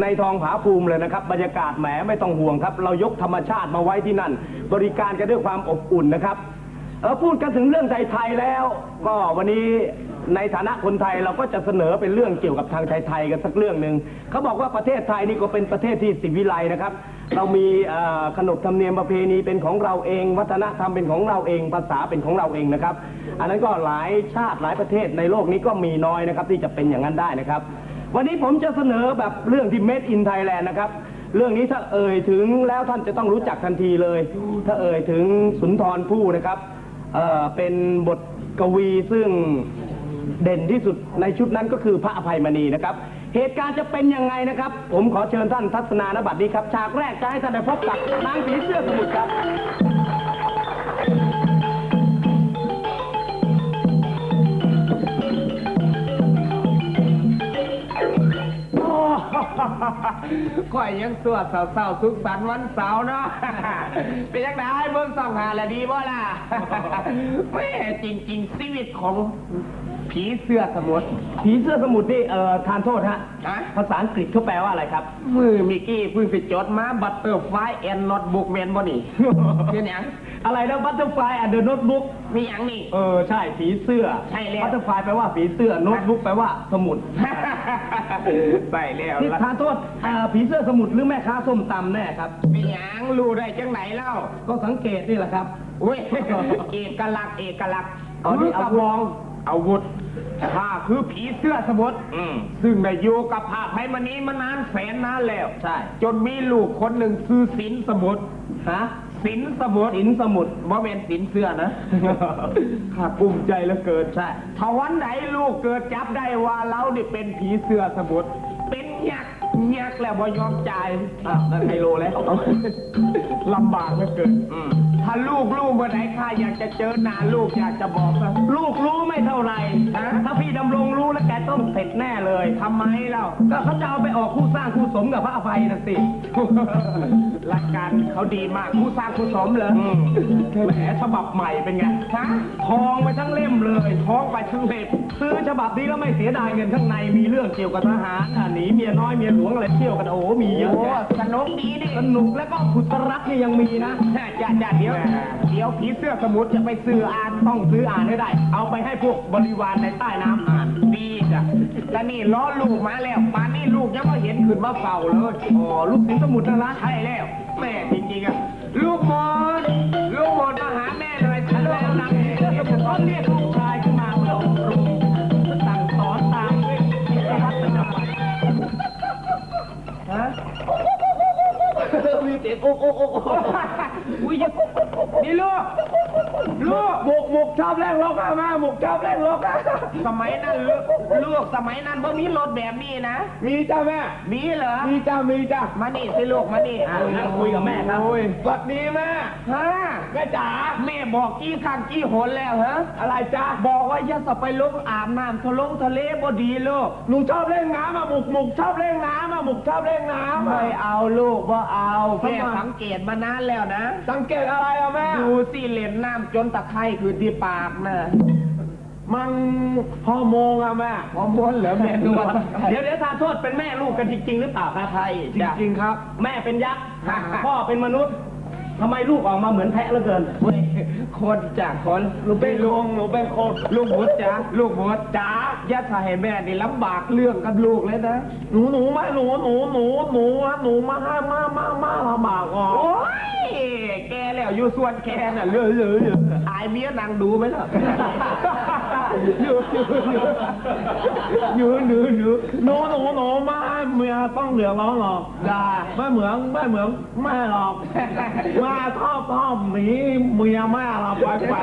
ในทองผาภูมิเลยนะครับ บรรยากาศแหมไม่ต้องห่วงครับ เรายกธรรมชาติมาไว้ที่นั่น บริการกันด้วยความอบอุ่นนะครับเออพูดกันถึงเรื่องไทยๆแล้ว ก็วันนี้ในฐานะคนไทยเราก็จะเสนอเป็นเรื่องเกี่ยวกับทางไทยๆกันสักเรื่องหนึ่งเขาบอกว่าประเทศไทยนี่ก็เป็นประเทศที่สิวิไลนะครับ เรามีขนบธรรมเนียมประเพณีเป็นของเราเอง วัฒนธรรมเป็นของเราเองภาษาเป็นของเราเองนะครับ อันนั้นก็หลายชาติหลายประเทศในโลกนี้ก็มีน้อยนะครับ ที่จะเป็นอย่างนั้นได้นะครับ วันนี้ผมจะเสนอแบบเรื่องที่ Made in Thailand นะครับ เรื่องนี้ถ้าเอ่ยถึงแล้วท่านจะต้องรู้จักทันทีเลย ถ้าเอ่ยถึงสุนทรภู่นะครับเอ่อเป็นบทกวีซึ่งเด่นที่สุดในชุดนั้นก็คือพระอภัยมณีนะครับ เหตุการณ์จะเป็นยังไงนะครับ ผมขอเชิญท่านทัศนานบัตรนี้ครับ ฉากแรกจะให้ท่านได้พบกับนางผีเสื้อสมุทรครับ ข่อยยังตัวเศร้าๆสุขสันต์วันเสาร์เนาะ เป็นยังไงเบิ่งส่องหาและดีบ่ล่ะ แม่จริง ๆ ชีวิตของ ผีเสื้อสมุทรผีเสื้อสมุทรนี่เอ่อทานโทษฮะ ฮะ ภาษาอังกฤษเขาแปลว่าอะไรครับ มือมิกกี้เพิ่งไปจดมาบัตเตอร์ไฟแอนนอตบุกแมนบ่นี่ เป็นหยังอะไรนะบัตเตอร์ฟลายอันเดอร์โน้ตบุ๊กมีหยังนี่ เออใช่ผีเสื้อใช่แล้ว บัตเตอร์ฟลายแปลว่าผีเสื้อโน้ตบุ๊กแปลว่าสมุดใส่แล้วที่ล่ะทานโทษเอ่อผีเสื้อสมุดหรือแม่ค้าส้มตำแน่ครับ เป็นหยังรู้ได้จังไหนเล่าก็สังเกตนี่แหละครับอุ้ย เอกลักษณ์เอกลักษณ์เอาดิคือกระบอง อาวุธข้าคือผีเสื้อสมุทรอืม ซึ่งได้อยู่กับพระไพมณีมานานแสนนานแล้ว ใช่ จนมีลูกคนหนึ่งชื่อสินสมุทรฮะสินสมุทรสินสมุดบ่เป็นสินเสื้อนะ ข้าภูมิใจเหลือเกินใช่ถ้าวันไหนลูกเกิดจับได้ว่าเรานี่เป็นผีเสื้อสมุทรเป็นยักษ์ ยักษ์แล้วบ่ยอมจ่ายอ้าวนั่นไฮโลแล้วลำบากเหลือเกิน อืม ถ้าลูกลูกเมื่อไหร่ข้าอยากจะเจอหน้าลูกอยากจะบอกนะลูกรู้ไม่เท่าไหร่ฮะถ้าพี่ดำรงรู้แล้วแกต้องเสร็จแน่เลยทำไมเล่าก็เขาจะเอาไปออกคู่สร้างคู่สมกับพระอภัยนะสิ หลักการเขาดีมากคู่สร้างคู่สมเลยอืมแหมฉบับใหม่เป็นไงฮะทองไปทั้งเล่มเลยท้องไปทั้งเล็บซื้อฉบับนี้แล้วไม่เสียดายเงินข้างในมีเรื่องเกี่ยวกับทหารอะหนีเมียน้อยเมียหลวงอะไรเที่ยวกันโอ้โหมีเยอะโอ้แยะสนุกดีดิสนุกแล้วก็ขุดรักนี่ยังมีนะจ้าจ้าเดี๋ยวเดี๋ยวผีเสื้อสมุทรจะไปซื้ออ่านต้องซื้ออ่านให้ได้ เอาไปให้พวกบริวารในใต้น้ำอ่านดีจ้ะแต่นี่ล้อลูกมาแล้วป่านนี้ลูกยังไม่เห็นขึ้นมาเฝ้าเลยอ๋อลูกสิงสมุทรนะละใช่แล้วแม่จริงๆอะลูกหมดลูกหมดมาหาแม่เลยฉันแล้วนำเสื้อสมุทรก็เรียก มีเสียงโอ๊กโอ๊กโอ๊กโอ๊กอุ้ยอย่านี่ลูกลูกหมกหมกชอบแรกลกอะมาหมกชอบแรกลกอะสมัยนั้นลูกลูกสมัยนั้นบ่มีรถแบบนี้นะ มีจ้าแม่ มีเหรอ มีจ้ามีจ้ามานี่สิลูกมานี่อะนั่งคุยกับแม่ครับโอ้ยสวัสดีแม่ฮะ แม่จ๋าแม่บอกกี่ครั้งกี่หนแล้วฮะอะไรจ้าบอกว่าอย่าสไปลงอาบน้ำทะลงทะเลบ่ดีลูกหนูชอบเล่นน้ำอะหมุกหมุกชอบเล่นน้ำอะหมุกชอบเล่นน้ำอะไม่เอาลูกว่าเอาทำไมแม่สังเกตมานานแล้วนะ สังเกตอะไรอะแม่ดูสิเล่นน้ำจนตะไคร่คือที่ปากนะมันฮอร์โมนอะแม่ฮอร์โมนเหรอแม่นวดเดี๋ยวเดี๋ยวทานโทษเป็นแม่ลูกกันจริงๆหรือเปล่าครับใช่จจ้ะริงๆครับ แม่เป็นยักษ์พ่อเป็นมนุษย์ ทำไมลูกออกมาเหมือนแพะเหลือเกินเว้ยคนจากคนหนูเป็นลุงหนูเป็นคนลูกบุตรจ้าลูกบุตรจ้าอย่าใส่ให้แม่นี่ลำบากเรื่องกับลูกเลยนะ หนูหนูมาหนูหนูหนูหนูอะหนูมาให้มามามาลำบากอะโอ้ยแกแล้วอยู่ส่วนแกน่ะเลื่อยเลื่อยอายเมียนางดูไหมล่ะ อยู่อยู่อยู่อยู่อหนูหนูหนูมาให้เมียต้องเหลือร้องหรอกได้ไม่เหมือนไม่เหมือนแม่หรอกแม่ชอบชอบหนีเมียแม่เราไปไป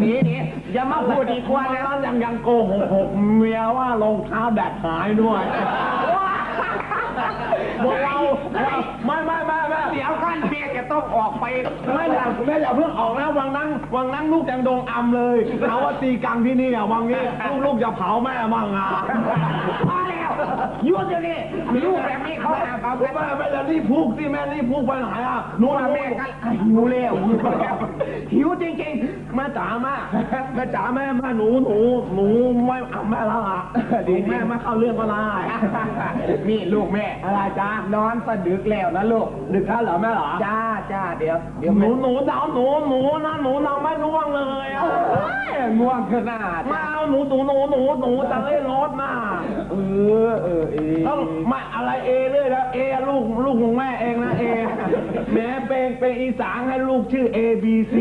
หนีหนีอย่ามาพูดดีกว่านะแล้วยังยังโกหกหกเมียว่ารองเท้าแดดหายด้วย บอกเราไม่ไม่ไม่ไม่เดี๋ยวขั้นเมียจะต้องออกไปไม่อยากแม่อย่าเพิ่งออกนะวังนั่งวังนั่งลูกยังโดงอำเลยเอาว่าตีกังที่นี่อะวังนี้ลูกลูกจะเผาแม่มั่งอะมาแล้วห ยุดเดี๋ยวนี้ลูกแบบนี้เขาหาเขาแม่แม่จะรีบพูกสิแม่รีบพูกไปไหนอะหนูว่านะแม่แม่ก็ก็หิวแล้วหิวแล้วหิวจริงแม่จ๋าแม่แม่จ๋าแม่แม่หนูหนูหนูไม่เอาแม่แล้วอะหนูแม่ไม่เข้าเรื่องก็ได้ๆนี่ลูกแม่อะไรจ้านอนสะดึกแล้วนะลูกดึกแล้วเหรอแม่เหรอจ้าจ้าเดี๋ยวเดี๋ยวหนูแม่หนูดาวหนูหนูนะหนูนอนไม่ง่วงเลยอะง่วงขนาดมาเอาหนูหนูหนูหนูหนูจะเล่นรถน่ะเออเออเออต้องไม่อะไรเอเลยนะเอลูกลูกของแม่เองนะเอแม่เป็นเป็นอีสานให้ลูกชื่อ A B C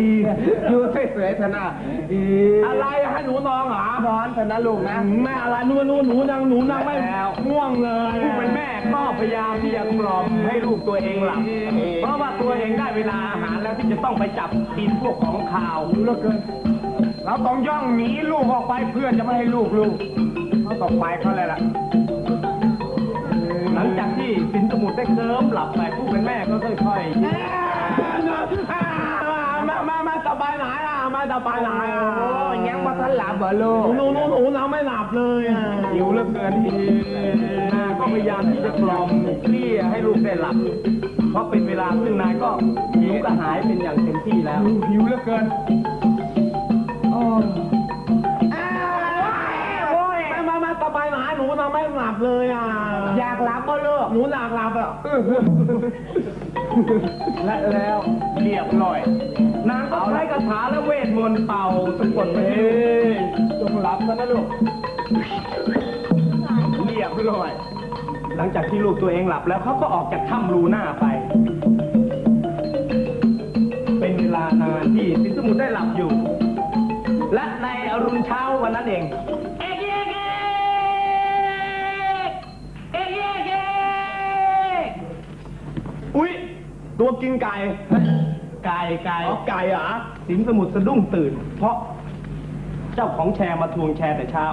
อยู่สวยๆธนาดีอะไรให้หนูนอนเหรอนอนเถอะนะลูกนะแม่อะไรหนูหนูหนูนังหนูนังไม่ง่วงเลยผู้เป็นแม่ก็พยายามที่จะกล่อมให้ลูกตัวเองหลับเพราะว่าตัวเองได้เวลาอาหารแล้วที่จะต้องไปจับกินพวกของข่าวรู้เหลือเกินเราต้องย่องหนีลูกออกไปเพื่อจะไม่ให้ลูกลูก เขาต้องไปเขาเลยล่ะ หลังจากที่สินสมุทรได้เคลิ้มหลับไปผู้เป็นแม่ก็ค่อยๆยิ้มแม่แม่แม่จะไปไหนอะแม่จะไปไหนอะโอ้ยยังมาทันหลับเหรอลูกหนูหนูหนูหนูนังไม่หลับเลยอะหิวเหลือเกินทีนายก็พยายามที่จะกล่อมเกลี้ยให้ลูกได้หลับ เพราะเป็นเวลาซึ่งนายก็หิวกระหายเป็นอย่างเต็มที่แล้วหิวเหลือเกินโอ้ หนูนังไม่หลับเลยอะ อยากหลับก็ลูกหนูอยากหลับอะและแล้วเรียบร้อย นางก็ใช้คาถาและเวทมนต์เป่าสะกดไปที่ลูกจงหลับซะนะลูก เรียบร้อย หลังจากที่ลูกตัวเองหลับแล้วเขาก็ออกจากถ้ำรูหน้าไป เป็นเวลานานที่สินสมุทรได้หลับอยู่ และในอรุณเช้าวันนั้นเอง เอกเอกเอกเอกเอกเอก อุ้ย ตัวกินไก่ไก่ไก่อ๋อไก่เหรอสินสมุทรสะดุ้งตื่น เพราะ เจ้าของแชร์มาทวงแชร์แต่เช้า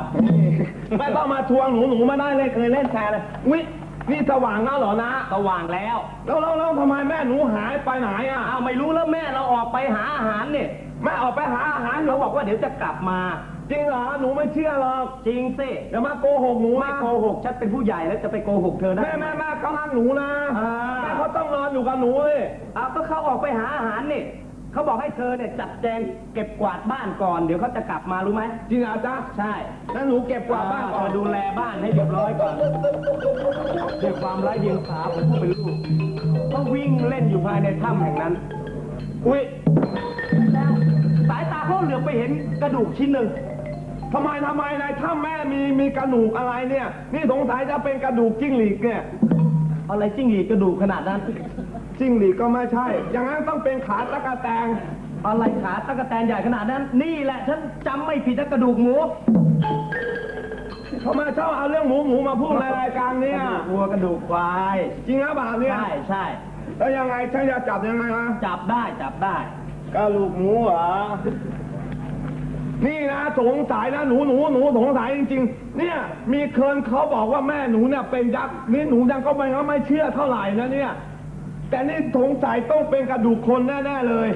ไม่ต้องมาทวงหนูหนูไม่ได้เลยเคยเล่นแชร์เลยอุ้ยนี่สว่างแล้วเหรอนะสว่างแล้ว แล้วแล้วแล้วทำไมแม่หนูหายไปไหนอะอ้าวไม่รู้แล้วแม่เราออกไปหาอาหารเนี่ยแม่ออกไปหาอาหารเขาบอกว่าเดี๋ยวจะกลับมา จริงเหรอหนูไม่เชื่อหรอกจริงสิอย่ามาโกหกหนูไม่นะโกหกฉันเป็นผู้ใหญ่แล้วจะไปโกหกเธอได้แม่แม่แม่เขารักหนูนะ อ่าแม่เขาต้อง นอนอยู่กับหนูเลยอ้าวก็เขาออกไปหาอาหารเนี่ยเขาบอกให้เธอเนี่ยจัดแจงเก็บกวาดบ้านก่อน เดี๋ยวเขาจะกลับมารู้ไหมจริงเหรอจ๊ะใช่แล้วหนูเก็บกวาดบ้านก่อนเดูแลบ้านให้เรียบร้อยก่อนด้วยความไร้เดียงสาของผู้เป็นลูกก็วิ่งเล่นอยู่ภายในถ้ำแห่งนั้น อุ้ยสายตาเขาเหลือบไปเห็นกระดูกชิ้นหนึ่งทำไมทำไมในถ้ำแม่มีมีกระดูกอะไรเนี่ย นี่สงสัยจะเป็นกระดูกจิ้งหรีดเนี่ย อะไรจิ้งหรีดกระดูกขนาดนั้น จิ้งหรีดก็ไม่ใช่ อย่างนั้นต้องเป็นขาตะกะแตง อะไรขาตะกแตนใหญ่ขนาดนั้น นี่แหละฉันจำไม่ผิดนะกระดูกหมูทำไมชอบเอาเรื่องหมูหมูมาพูดในรายการเนี่ยกระดูกวัวกระดูกควายจริงหรือเปล่าเนี่ย ใช่ใช่แล้วยังไงฉันจะจับยังไงนะจับได้จับได้ กระดูกหมูเหรอ นี่นะสงสัยนะหนูหนูหนูสงสัยจริงๆ เนี่ยมีเคินเขาบอกว่าแม่หนูเนี่ยเป็นยักษ์นี่หนูยังก็ไม่ก็ไม่เชื่อเท่าไหร่นะเนี่ย แต่นี่สงสัยต้องเป็นกระดูกคนแน่ๆเลย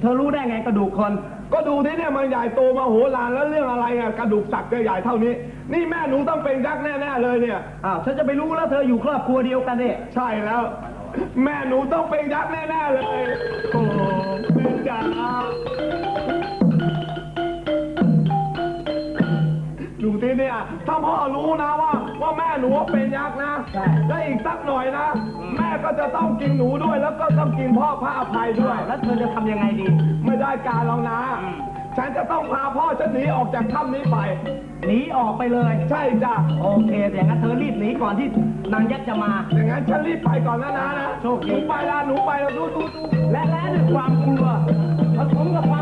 เธอรู้ได้ไงกระดูกคน ก็ดูที่เนี่ยมันใหญ่โตมาโหฬารแล้วเรื่องอะไรอะกระดูกสักจะใหญ่เท่านี้ นี่แม่หนูต้องเป็นยักษ์แน่ๆเลยเนี่ย อ้าวฉันจะไปรู้แล้วเธออยู่ครอบครัวเดียวกันเนี่ยใช่แล้ว แม่หนูต้องเป็นยักษ์แน่ๆเลยโอ้แม่จ๋าดู ที่เนี่ยถ้าพ่อรู้นะว่าว่าแม่หนูเป็นยักษ์นะใช่แล้วอีกสักหน่อยนะ แม่ก็จะต้องกินหนูด้วย แล้วก็ต้องกินพ่อพระอภัยด้วย แล้วเธอจะทำยังไงดี ไม่ได้การหรอกนะ ฉันจะต้องพาพ่อฉันหนีออกจากถ้ำนี้ไป หนีออกไปเลย ใช่จ้ะโอเคแต่อย่างนั้นเธอรีบหนีก่อนที่นางยักษ์จะมา อย่างนั้นฉันรีบไปก่อนนะนะนะโชคดี หนูไปละหนูไปแล้วดูดูดูและและด้วยความกลัวผสมกับความ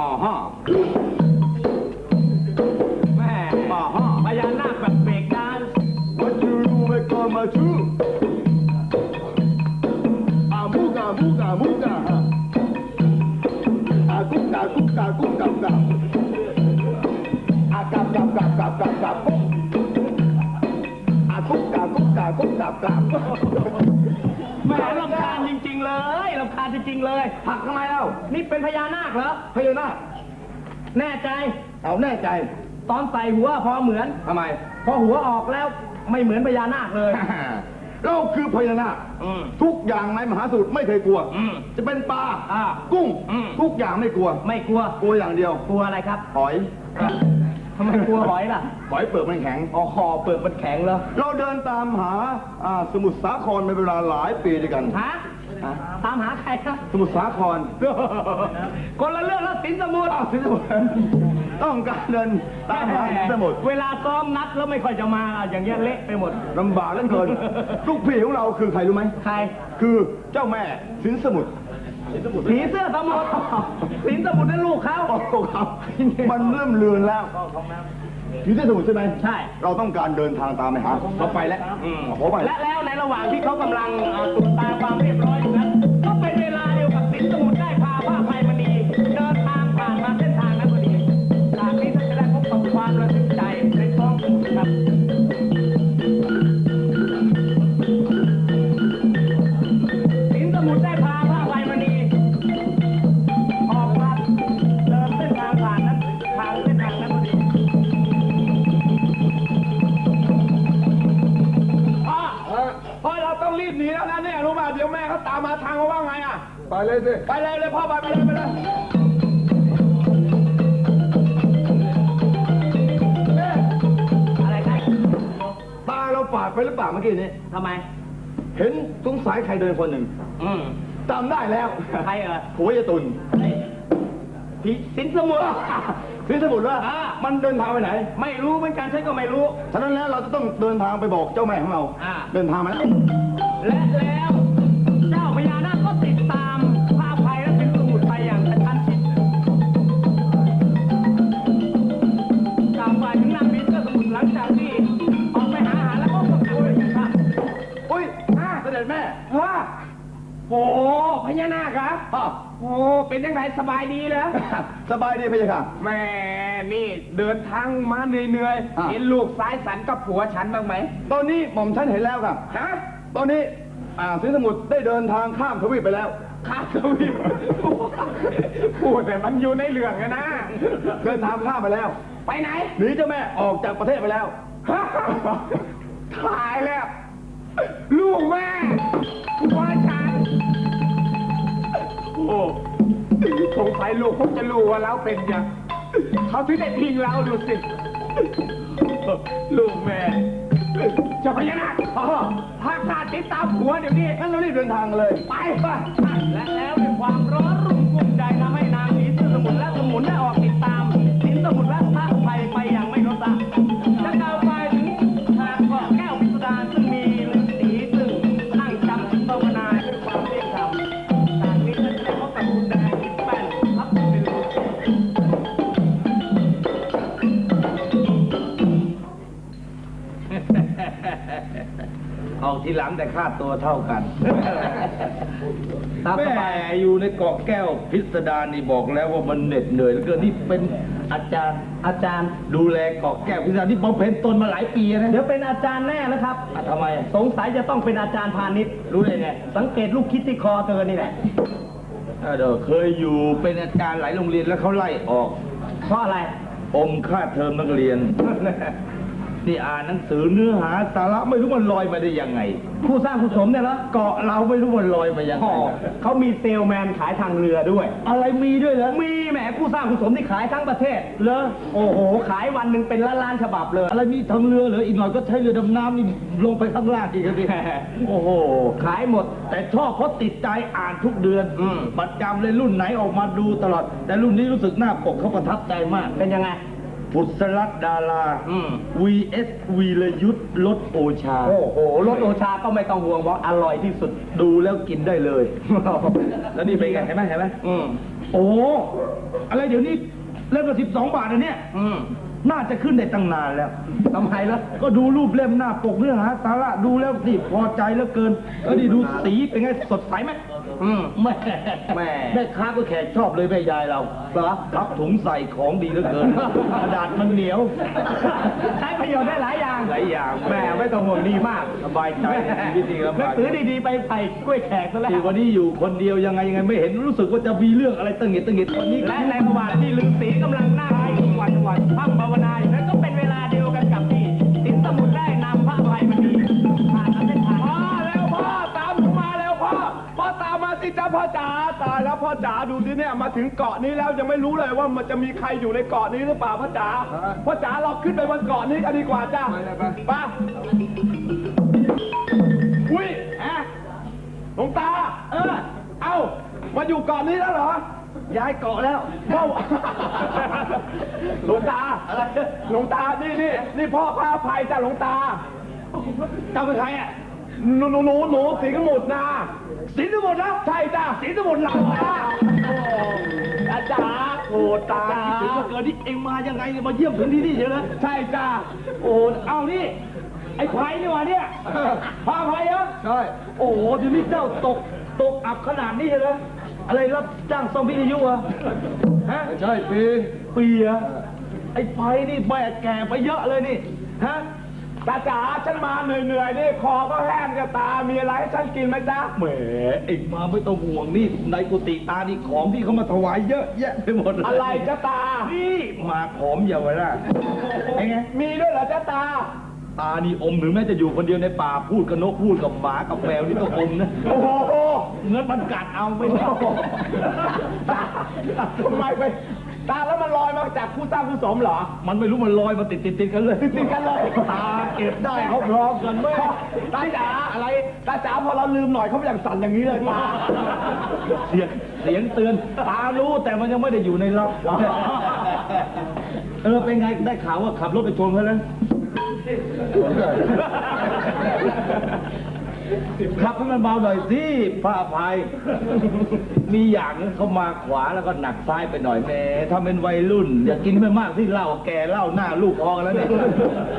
อ๋อฮะแม่อ๋อฮะพญานาคแบบเบรกแดนซ์ What you do make on my อามูกามูกามูกาฮะอากุกากุกากุกากุกาอากาบกาบกาบกาบกาบกาบกุกอากุกากุกากุกาบกาแม่ลำคา จริงๆเลย หักทำไมเล่านี่เป็นพญานาคเหรอพญานาคแน่ใจ เอาแน่ใจ ตอนใส่หัวพอเหมือนทำไม พอหัวออกแล้วไม่เหมือนพญานาคเลย เราคือพญานาคอืมทุกอย่างในมหาสมุทรไม่เคยกลัว อืมจะเป็นปลาอ่ากุ้ง อืม ทุกอย่างไม่กลัว ไม่กลัวกลัวอย่างเดียว กลัวอะไรครับหอย ทำไมกลัวหอยล่ะหอยเปลือกมันแข็ง อ๋อคอเปลือกมันแข็งเหรอเราเดินตามหาอ่าสมุทรสาครเป็นเวลาหลายปีด้วยกัน ฮะฮะ ตามหาใครครับสมุทรสาครคนละเรื่องแล้วสินสมุทรอ้าวสินสมุทรต้องการเดินตามหาสินสมุทรเวลาซ้อมนัดแล้วไม่ค่อยจะมาอย่างเงี้ยเละไปหมดลำบากเหลือเกินลูกพี่ของเราคือใครรู้ไหมใครคือเจ้าแม่สินสมุทรผีเสื้อสมุทรสินสมุทรนั่นลูกเขาโอ้โหครับมันเริ่มเลือนแล้ว อยู่ที่สมุทรใช่ไหมใช่ เราต้องการเดินทางตามไปหาเราไปแล้วขอไปและแล้วในระหว่างที่เขากำลังเอ่อตรวจตาความเรียบร้อยอยู่นั้นก็เป็นเวลาเดียวกับสินสมุทรได้ ไปไปเลยไปเลยอะไรครับตาเราฝาดไปหรือเปล่าเมื่อกี้นี้ ทำไม เห็นสงสัยใครเดินคนหนึ่งอืมจำได้แล้วใครเอ่ยผัวยายตุนผีสินสมุทรสินสมุทรว่ามันเดินทางไปไหน ไม่รู้เหมือนกันฉันก็ไม่รู้ ฉะนั้นแล้วเราจะต้องเดินทางไปบอกเจ้าแม่ของเราอ่าเดินทางมาแล้ว และแล้ว โอ้เป็นยังไงสบายดีเหรอสบายดีพี่ค่ะ แม่นี่เดินทางมาเหนื่อยอะ ๆเห็นลูกซ้ายสันกับผัวฉันบ้างไหมตอนนี้หม่อมฉันเห็นแล้วค่ะ ฮะตอนนี้อ่าสินสมุทรได้เดินทางข้ามทวีปไปแล้ว ข้าทวีปพูดแต่มันอยู่ในเรื่องอะนะ เดินทางข้ามไปแล้ว ไปไหน หนีเจ้าแม่ออกจากประเทศไปแล้ว ตายแล้ว ลูกแม่ผัวฉัน โอ้สงสัยลูกคงจะรู้ว่าเราเป็นยังเขาถึงได้ทิ้งเราดูสิ ลูกแม่เจะพญานาคอ๋อพาขาดติดตามผัวเดี๋ยวนี้งั้นเรารีบเดินทางเลย ไปไปและแล้วด้วยความร้อนรุ่มกุ้มใจทำให้นางผีเสื้อสมุนและสมุนได้ออกติดตามสินสมุนและ เอาทีหลังแต่ค่าตัวเท่ากัน ตามสแม่บาย อยู่ในเกาะแก้วพิสดารนี่บอกแล้วว่ามันเหน็ดเหนื่อยเหลือเกินนี่เป็นอาจารย์อาจารย์ ดูแลเกาะแก้วพิสดารที่บำเพ็ญตนมาหลายปีนะเดี๋ยวเป็นอาจารย์แน่นะครับ อะทำไมสงสัยจะต้องเป็นอาจารย์พาณิชย์รู้ได้ไงสังเกตลูกคิดที่คอเธอนี่แหละอะเดี๋ยวเคยอยู่เป็นอาจารย์หลายโรงเรียนแล้วเขาไล่ออก เพราะอะไร อมค่าเทอมนักเรียน นี่อ่านหนังสือเนื้อหาสาระไม่รู้มันลอยมาได้ยังไง ผู้สร้างผู้สมเนี่ยเหรอเกาะเราไม่รู้มันลอยมายังไง เขามีเซลแมนขายทางเรือด้วย อะไรมีด้วยเหรอ มีแหมผู้สร้างผู้สมที่ขายทั้งประเทศ เหรอ โอ้โห ขายวันหนึ่งเป็นล้านล้านฉบับเลย อะไรมีทางเรือเหรอ อีกหน่อยก็ใช้เรือดำน้ำนี่ลงไปข้างล่างอีกแล้วดิโอ้โห ขายหมด แต่ชอบเพราะติดใจอ่านทุกเดือนอประจำเลยรุ่นไหนออกมาดูตลอด แต่รุ่นนี้รู้สึกหน้าปกเขาประทับใจมาก เป็นยังไง บุษรัตดารา อืม vs วีรยุทธ์รสโอชา โอ้โหรสโอชาก็ไม่ต้องห่วงว่าอร่อยที่สุด ดูแล้วกินได้เลย แล้วนี่เป็นไงเห็นไหมเห็นไหมอืมโอ้อะไรเดี๋ยวนี้เล่มละสิบสองบาทอันเนี้ยอืมน่าจะขึ้นได้ตั้งนานแล้ว ทำไมล่ะ ก็ดูรูปเล่มหน้าปกเนื้อหาสาระดูแล้วนี่พอใจแล้วเกินแล้วนี่ดูสีเป็นไงสดใสไหม อืมแม่แม่ แม่ค้าก็แขกชอบเลยแม่ยายเราเหรอทับถุงใส่ของดีเหลือเกิน กระดาษมันเหนียว ใช้ประโยชน์ได้หลายอย่างหลายอย่างแม่ไม่ต้องห่วงดีมากสบายใจชีวิตดีครับหนังสือดีๆไปใส่กล้วยแขกซะแล้วที่วันนี้อยู่คนเดียวยังไงยังไงไม่เห็นรู้สึกว่าจะมีเรื่องอะไรตั้งเหตุตั้งเหตุวันนี้ และในระหว่างที่ฤาษีกำลังนั่งให้ทุกวันทุกวันพังภาวนาอยู่ อจ๋าตายแล้วพ่อจ๋าดูดิเนี่ยมาถึงเกาะนี้แล้วยังไม่รู้เลยว่ามันจะมีใครอยู่ในเกาะนี้หรือเปล่าพ่อจ๋าพ่อจ๋าเราขึ้นไปบนเกาะนี้กันดีกว่าจ้าไปอุ้ยแอะหลวงตา เออ เอ้า มาอยู่เกาะนี้แล้วเหรอ ย้ายเกาะแล้วพ่อหลวงตาอะไรหลวงตา นี่นี่นี่พ่อพระอภัยจ้าหลวงตาเจ้าเป็นใครอะ หนูหนูหนูหนูสีกหมุดนะสินสมุทรนะใช่จ้าสินสมุทรเราอะอาจารย์โอ้ตาถึงว่าเกิดที่เองมายังไงมาเยี่ยมถึงที่นี่เชียวนะใช่จ้าโอ้เอานี่ไอ้ไผ่นี่หว่าเนี่ยพาไผ่เหรอใช่โอ้โหเดี๋ยวนี้เจ้าตกตกอับขนาดนี้เลยนะอะไรรับจ้างซ่อมวิทยุเหรอะฮะใช่ปีปีเหรอะไอ้ไผ่นี่แบกแก่ไปเยอะเลยนี่ฮะ ตาจ๋าฉันมาเหนื่อยๆนี่คอก็แห้งจะตา มีอะไรให้ฉันกินไหมจ๊ะแหมเอ็งมาไม่ต้องห่วงนี่ในกุฏิตานี่ของที่เขามาถวายเยอะแยะไปหมดเลยอะไรจ๊ะตา นี่หมากหอมเยาวราชไอ้ไงมีด้วยเหรอจ๊ะตา ตานี่อมถึงแม้จะอยู่คนเดียวในป่าพูดกับนกพูดกับหมากับแมวนี่ก็อมนะโอ้โหเงินมันกัดเอาไม่ได้ตาทำไมไป ตาแล้วมันลอยมาจากผู้สร้างผู้สมเหรอ มันไม่รู้มันลอยมาติดติดติดกันเลยติดๆกันเลยตาเก็บได้เขาพร้อมกันไหมตาจ๋าอะไรตาจ๋าพอเราลืมหน่อยเขาไม่อยากสั่นอย่างนี้เลยตาเสียงเสียงเตือนตารู้แต่มันยังไม่ได้อยู่ในล็อกเออเป็นไงได้ข่าวว่าขับรถไปชนเขาแล้ว ขับให้มันเบาหน่อยสิพระอภัย มีอย่างนึงเขามาขวาแล้วก็หนักซ้ายไปหน่อยแหม่ถ้าเป็นวัยรุ่น อย่ากินไม่มากที่เหล้าแก่เหล้าหน้าลูกพอกันแล้วเนี่ย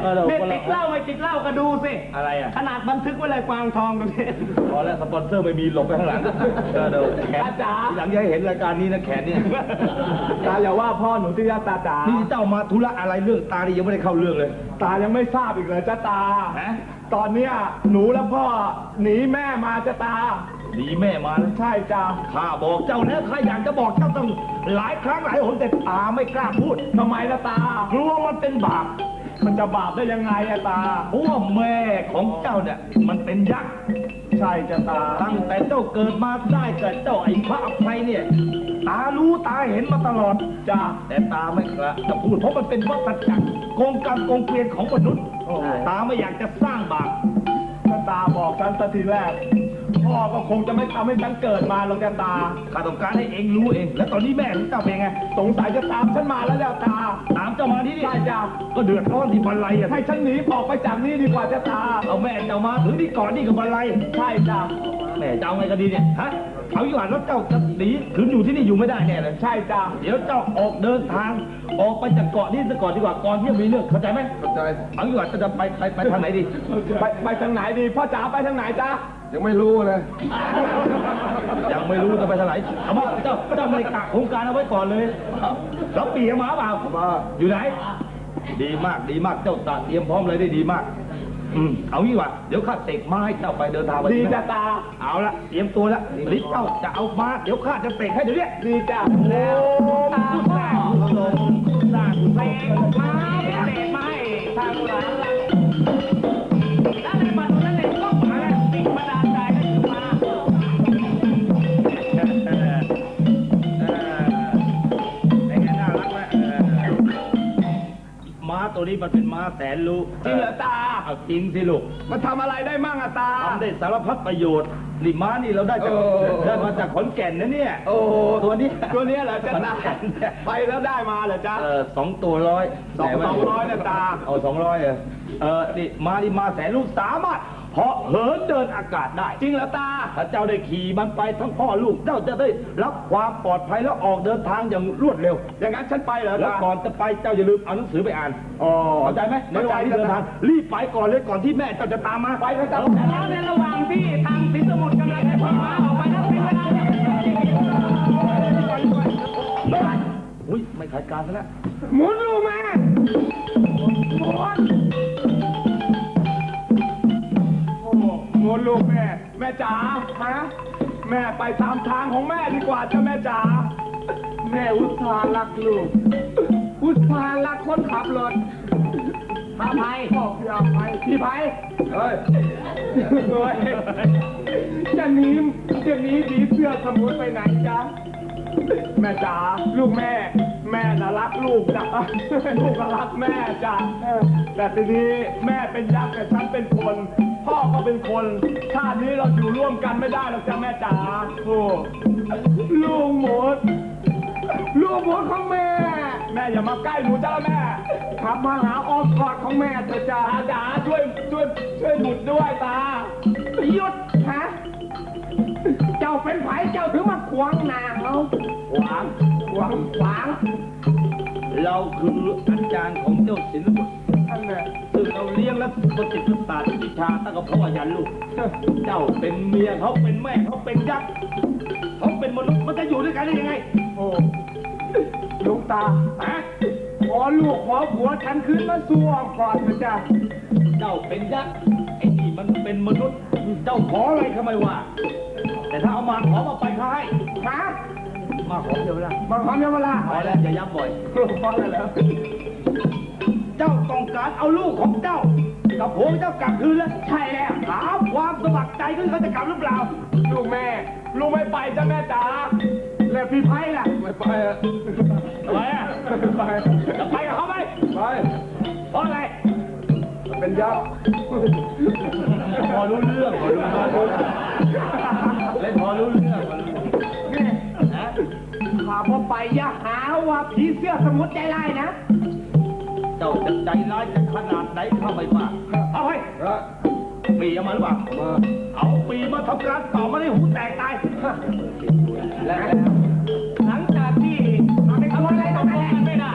เออเราเนี่ยติดเหล้าไม่ติดเหล้าก็ดูสิ อะไรอะ ขนาดบันทึกไว้เลยกวางทองตรงนี้ พอแล้วสปอนเซอร์ไม่มีหลบไปข้างหลังเออเดี๋ยวแขนตาจ๋าทีหลังอย่าให้เห็นรายการนี้นะแขนเนี่ยตาอย่าว่าพ่อหนูที่ยาตาจ๋านี่เจ้ามาธุระอะไรเรื่องตานี่ยังไม่ได้เข้าเรื่องเลยตายังไม่ทราบอีกเลยจ้าตา ฮะ ตอนเนี้ยหนูและพ่อหนีแม่มาจ้าตา หนีแม่มาแล้วใช่จ้าข้าบอกเจ้าแล้วข้าอยากจะบอกเจ้าต้องหลายครั้งหลายหนแต่ตาไม่กล้าพูดทำไมล่ะตากลัวมันเป็นบาป มันจะบาปได้ยังไงอะตาเพราะว่าแม่ของเจ้าเนี่ยมันเป็นยักษ์ ใช่จ้าตา ตั้งแต่เจ้าเกิดมาได้กับเจ้าไอ้พระอภัยเนี่ย ตารู้ตาเห็นมาตลอดจ้าแต่ตาไม่กล้าจะพูดเพราะมันเป็นวัฏจักรกงกรรมกงเกวียนของมนุษย์โอ้โหตาไม่อยากจะสร้างบาปถ้าตาบอกฉันสักทีแรก พ่อก็คงจะไม่ทำให้ฉันเกิดมาหรอกจ้าตาข้าต้องการให้เองรู้เอง และตอนนี้แม่ของเจ้าเป็นไงสงสัยจะตามฉันมาแล้วจ้าตา ตามเจ้ามาที่นี่ใช่จ้าก็เดือดร้อนที่บันไลอะให้ฉันหนีออกไปจากนี่ดีกว่าจ้าตา เอาแม่เจ้ามาถึงที่ก่อนนี่กับบันไลใช่จ้าแม่เจ้าไงก็ดีเนี่ยฮะเอาอยู่อะแล้วเจ้าจะหนีถึงอยู่ที่นี่อยู่ไม่ได้แน่เลยใช่จ้าเดี๋ยวเจ้าออกเดินทาง ออกไปจากเกาะนี้ซะก่อนดีกว่าก่อนที่จะมีเรื่องเข้าใจไหมเข้าใจเอาอยู่อะจะไปไปไปทางไหนดี ไปไปทางไหนดีพ่อจ๋าไปทางไหนจ้า ยังไม่รู้เลย ยังไม่รู้จะไปทางไหนเอาว่าเจ้าเจ้าไม่ได้กะโครงการเอาไว้ก่อนเลยแล้วปีมาเปล่ามาอยู่ไหน ดีมากดีมากเจ้าตาเตรียมพร้อมเลยได้ดีมาก อืมเอางี้ว่ะเดี๋ยวข้าเสกไม้เจ้าไปเดินทางไปดีไหมจ้าตา เอาละเตรียมตัวละลิศเจ้าจะเอามาเดี๋ยวข้าจะเสกให้เดี๋ยวเนี้ยดีจ้าแล้วตาพุทพ่อธาพุทโธสร้างพุทเสโธกมาเสกมาให้ทางหลา ตัวนี้นี้มันเป็นม้าแสนรู้จริงเหรอตา เอาจริงสิลูกมันทำอะไรได้มั่งอะตา ทำได้สารพัดประโยชน์นี่ม้านี่เราได้จากโอ้ได้มาจากขอนแก่นนะเนี่ยโอ้โหตัวนี้ ตัวเนี้ยเหรอจ๊ะตาขอนแก่นเนี่ยไปแล้วได้มาเหรอจ๊ะ เออสองตัวร้อยสองไหนวะสองร้อยนะตา เอาสองร้อยเออเออนี่มานี่มาแสนรู้สามารถ เหาะเหินเดินอากาศได้ จริงเหรอตาถ้าเจ้าได้ขี่มันไปทั้งพ่อลูกเจ้าจะได้รับความปลอดภัยแล้วออกเดินทางอย่างรวดเร็ว อย่างนั้นฉันไปเหรอแล้วตาก่อนจะไปเจ้าอย่าลืมเอาหนังสือไปอ่านอ๋อเข้าใจไหมในระหว่างที่เดินทางรีบไปก่อนเลยก่อนที่แม่เจ้าจะตามมาไปนะจ๊ะแล้วในระหว่างที่ทางสินสมุทรกำลังจะพาม้าออกไปแล้วเป็นเวลาจะอุ้ยไม่ขายการซะแล้วหมุนลูกแม่หมุน มุนลูกแม่ แม่จ๋าฮะแม่ไปตามทางของแม่ดีกว่าจ้ะแม่จ๋าแม่อุตส่าห์รักลูก อุตส่าห์รักคนขับรถพาภัยพ่อพี่อาภัยพี่ภัยเฮ้ยเฮ้ยจะหนีจะหนีผีเสื้อสมุนไปไหนจ๊ะแม่จ๋าลูกแม่ แม่น่ะรักลูกจ้ะลูกก็รักแม่จ้ะแต่ทีนี้แม่เป็นยักษ์แต่ฉันเป็นคน พ่อก็เป็นคน ชาตินี้เราอยู่ร่วมกันไม่ได้หรอกจ้ะแม่จ๋าโอ้ลูกหมด ลูกหมดของแม่ แม่อย่ามาใกล้หนูจ้าแม่ขับมาหาอ้อมกอดของแม่เถอะจ้าจ๋าช่วยช่วยช่วยหนุดด้วยตาหยุดฮะเจ้าเป็นไผเจ้าถึงมาขวางหนาเขาขวางขวางขวาง เราคืออาจารย์ของเจ้าศิลปุต รอันเนี้ยซึ่งเราเลี้ยงและปฏิบัติศาสตร์วิชาตั้งแต่พ่อยันลูก เจ้าเป็นเมียเขาเป็นแม่เขาเป็นยักษ์เขาเป็นมนุษย์มันจะอยู่ด้วยกันได้ยังไง โอ้หลุงตาฮะขอลูกขอผัวฉันขึ้นมาสู่อ้อมกอดเถอะจ้าเจ้าเป็นยักษ์ไอ้นี่มันเป็นมนุษย์ เจ้าขออะไรเขาไม่ว่าแต่ถ้าเอามาขอมาไปเขาให้ฮะมาขอเดียวละมาขอเมียเวลาพอแล้วอย่าย้ำบ่อยพอแล้ว เจ้าต้องการเอาลูกของเจ้ากับผัวเจ้ากลับคืนแล้วใช่แล้วถามความสมัครใจขึ้นเขาจะกลับหรือเปล่า ลูกแม่ ลูกไม่ไปจ้ะแม่จ๋าแล้วพี่ไพ่ล่ะไม่ไปอะไปอะไม่ไปจะไปกับเขาไหมไปเพราะอะไรเป็นยักษ์พอรู้เรื่องพอรู้เรื่องเล่นพอรู้เรื่องพอรู้เรื่องนี่ข้าพอไปอย่าหาว่าผีเสื้อสมุทรใจร้ายนะเจ้าจะใจร้ายจะขนาดไหนเข้าไปบ้างเอาไปปีเอามาหรือเปล่าเอาปีมาทำการต่อมาได้หูแตกตายและหลังจากที่ทำให้เขาอะไรต่อกันไม่ได้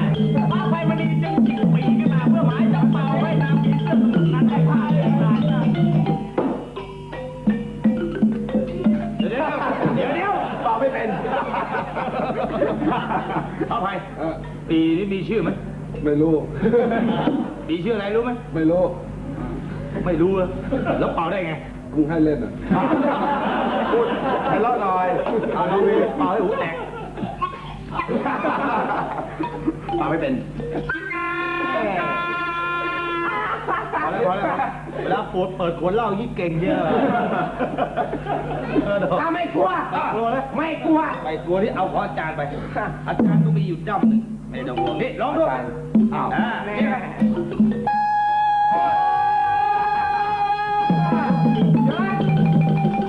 ฟ้าไฟมันดีจึงจิกปีขึ้นมาเพื่อหมายจับเป่าให้นางผีเสื้อสมุทรนั้นได้พาเลยมาเดี๋ยวเดี๋ยวเดี๋ยวตอบไม่เป็นเอาไปปีนี้มีชื่อไหม ไม่รู้ปีชื่ออะไรรู้ไหมไม่รู้ไม่รู้เลยแล้วเป่าได้ไงกูให้เล่นอะพูดให้รอดหน่อยเอาลองดูเป่าให้หูแตกเป่าไม่เป็นพอแล้วพอแล้วเวลาปวดเปิดขวดเหล้ายิ่งเก่งเยอะเออเดี๋ยวถ้าไม่กลัวไม่กลัวเลยไม่กลัว ไปกลัวที่เอาขออาจารย์ไป อาจารย์ก็มีอยู่ด้ำหนึ่ง ไม่ต้องห่วงนี่ลองดูอ้าวอ่านี่ไง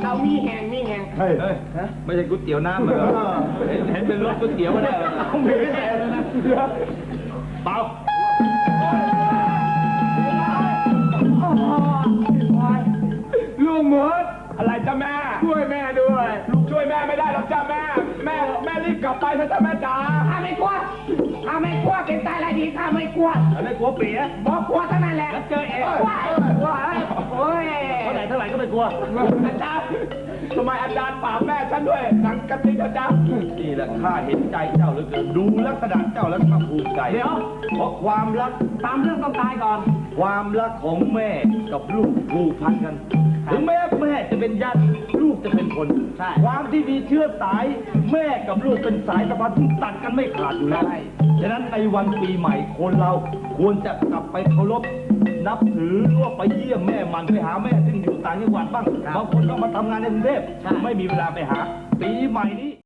เรามีแหงมีแหงเฮ้ยไม่ใช่ก๋วยเตี๋ยวน้ำเหรอเห็นเห็นเป็นรถก๋วยเตี๋ยวก็ได้เหรอเอามีแทนเลยนะเปล่าลูกหมดอะไรจ้าแม่ ช่วยแม่ด้วย ลูกช่วยแม่ไม่ได้หรอกจ้าแม่แม่แม่รีบ กลับไปเถอะจ้าแม่จ๋าข้าไม่กลัวข้าไม่กลัวเป็นตายอะไรดีข้าไม่กลัวอันนี้กลัวเปียบอกกลัวเท่านั้นแหละแล้วเจอเองกลัวกลัวโอ้ยเท่าไหร่เท่าไหร่ก็ไม่กลัวอาจารย์ทำไมอาจารย์ปราบแม่ฉันด้วยหนังกระติกอาจารย์นี่แหละข้าเห็นใจเจ้าเหลือเกินดูลักษณะเจ้าแล้วข้าภูมิใจเดี๋ยวเพราะความรักตามเรื่องต้องตายก่อน ความรักของแม่กับลูกผูกพันกันถึงแม้แม่จะเป็นญาติลูกจะเป็นคนใช่ความที่มีเชื้อสาย แม่กับลูกเป็นสายสัมพันธ์ที่ตัดกันไม่ขาดอยู่แล้วใช่ฉะนั้นในวันปีใหม่คนเราควรจะกลับไปเคารพนับถือหรือว่าไปเยี่ยมแม่มันไปหาแม่ซึ่งอยู่ต่างจังหวัดบ้างบางคนต้องมาทำงานในกรุงเทพไม่มีเวลาไปหา ปีใหม่นี้